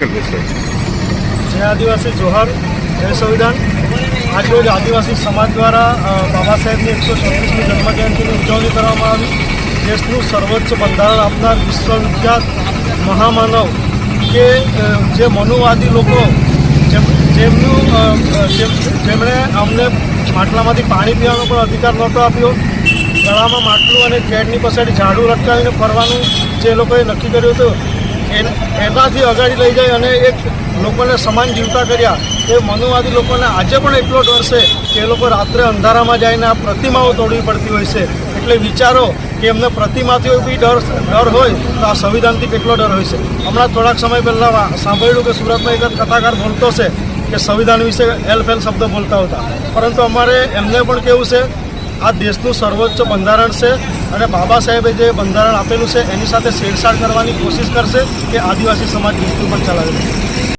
જય આદિવાસી જોહર, જય સંવિધાન. આજરોજ આદિવાસી સમાજ દ્વારા બાબા સાહેબની એકસો છત્રીસમી જન્મજયંતિની ઉજવણી કરવામાં આવી. દેશનું સર્વોચ્ચ બંધારણ આપનાર વિશ્વવિખ્યાત મહામાનવ કે જે મનુવાદી લોકો જેમ, જેમનું જેમણે અમને માટલામાંથી પાણી પીવાનો પણ અધિકાર નહોતો આપ્યો. ગળામાં માટલું અને કેડની પછાડી ઝાડુ લટકાવીને ફરવાનું જે લોકોએ નક્કી કર્યું હતું એનાથી અગાડી લઈ જાય અને એક લોકોને સમાન જીવતા કર્યા, એ મનુવાદી લોકોને આજે પણ એટલો ડર છે કે એ લોકો રાત્રે અંધારામાં જઈને આ પ્રતિમાઓ તોડવી પડતી હોય છે. એટલે વિચારો કે એમને પ્રતિમાથી બી ડર ડર હોય તો આ સંવિધાનથી કેટલો ડર હોય છે. હમણાં થોડાક સમય પહેલાં સાંભળ્યું કે સુરતમાં એક કથાકાર બોલતો છે કે સંવિધાન વિશે એલ ફેલ શબ્દ બોલતા હતા. પરંતુ અમારે એમને પણ કેવું છે, આ દેશનું સર્વોચ્ચ બંધારણ છે અને બાબા સાહેબે જે બંધારણ આપેલું છે, એની સાથે છેડછાડ કરવાની કોશિશ કરશે કે આદિવાસી સમાજ બિલકુલ પણ ચલાવે.